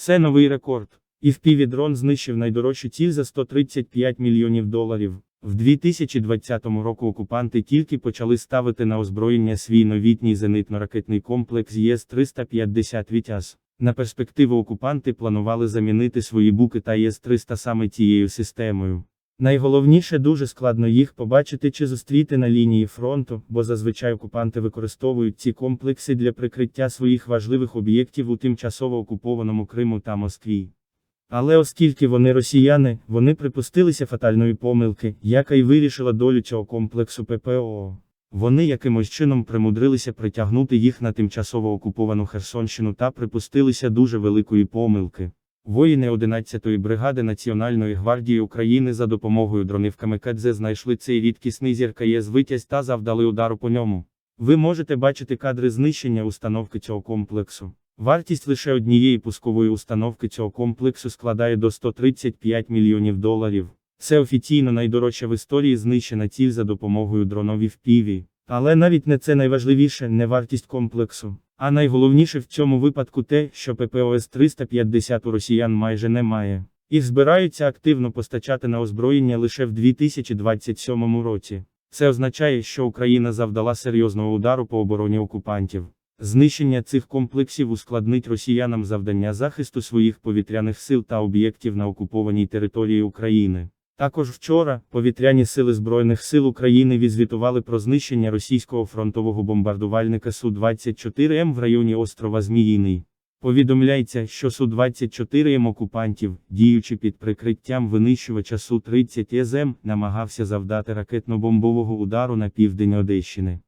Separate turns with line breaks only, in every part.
Це новий рекорд. І впівідрон знищив найдорожчу ціль за 135 мільйонів доларів. В 2020 року окупанти тільки почали ставити на озброєння свій новітній зенитно-ракетний комплекс ЄС-350 Вітяз. На перспективу окупанти планували замінити свої буки та ЄС-300 саме тією системою. Найголовніше дуже складно їх побачити чи зустріти на лінії фронту, бо зазвичай окупанти використовують ці комплекси для прикриття своїх важливих об'єктів у тимчасово окупованому Криму та Москві. Але оскільки вони росіяни, вони припустилися фатальної помилки, яка й вирішила долю цього комплексу ППО. Вони якимось чином примудрилися притягнути їх на тимчасово окуповану Херсонщину та припустилися дуже великої помилки. Воїни 11-ї бригади Національної гвардії України за допомогою дронів Камикадзе знайшли цей рідкісний зіркаєз витязь та завдали удару по ньому. Ви можете бачити кадри знищення установки цього комплексу. Вартість лише однієї пускової установки цього комплексу складає до 135 мільйонів доларів. Це офіційно найдорожча в історії знищена ціль за допомогою дроновів піві. Але навіть не це найважливіше, не вартість комплексу. А найголовніше в цьому випадку те, що ППОС 350 у росіян майже немає. Їх збираються активно постачати на озброєння лише в 2027 році. Це означає, що Україна завдала серйозного удару по обороні окупантів. Знищення цих комплексів ускладнить росіянам завдання захисту своїх повітряних сил та об'єктів на окупованій території України. Також вчора повітряні сили Збройних сил України відзвітували про знищення російського фронтового бомбардувальника Су-24М в районі острова Зміїний. Повідомляється, що Су-24М окупантів, діючи під прикриттям винищувача Су-30 ЕЗМ, намагався завдати ракетно-бомбового удару на південь Одещини.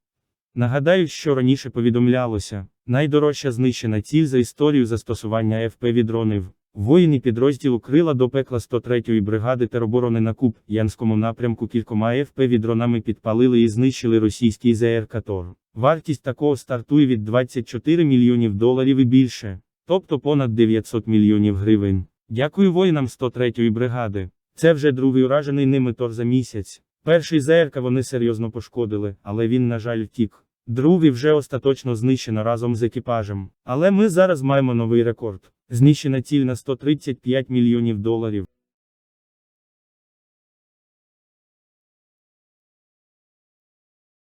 Нагадаю, що раніше повідомлялося, найдорожча знищена ціль за історію застосування ФПВ-дронів. Воїни підрозділу Крила до пекла 103-ї бригади тероборони на Куб, Янському напрямку кількома ФПВ-дронами підпалили і знищили російський ЗР Тор. Вартість такого стартує від 24 мільйонів доларів і більше, тобто понад 900 мільйонів гривень. Дякую воїнам 103-ї бригади. Це вже другий уражений ними Тор за місяць. Перший ЗРК вони серйозно пошкодили, але він, на жаль, втік. Другий вже остаточно знищено разом з екіпажем. Але ми зараз маємо новий рекорд. Знищена ціль на 135 мільйонів доларів.